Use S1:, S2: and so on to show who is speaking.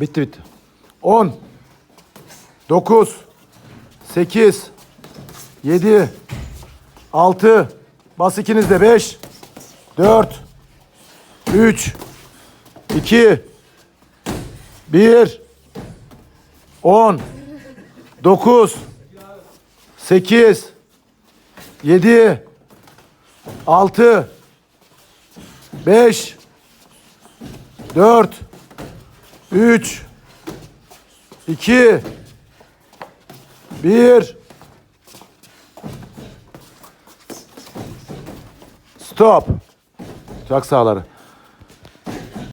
S1: Bitti bitti. 10 9 8 7 6 Bas ikiniz de 5 4 3 2 1 10 9 8 7 6 5 4 3 2 1 Stop. Çak sağları.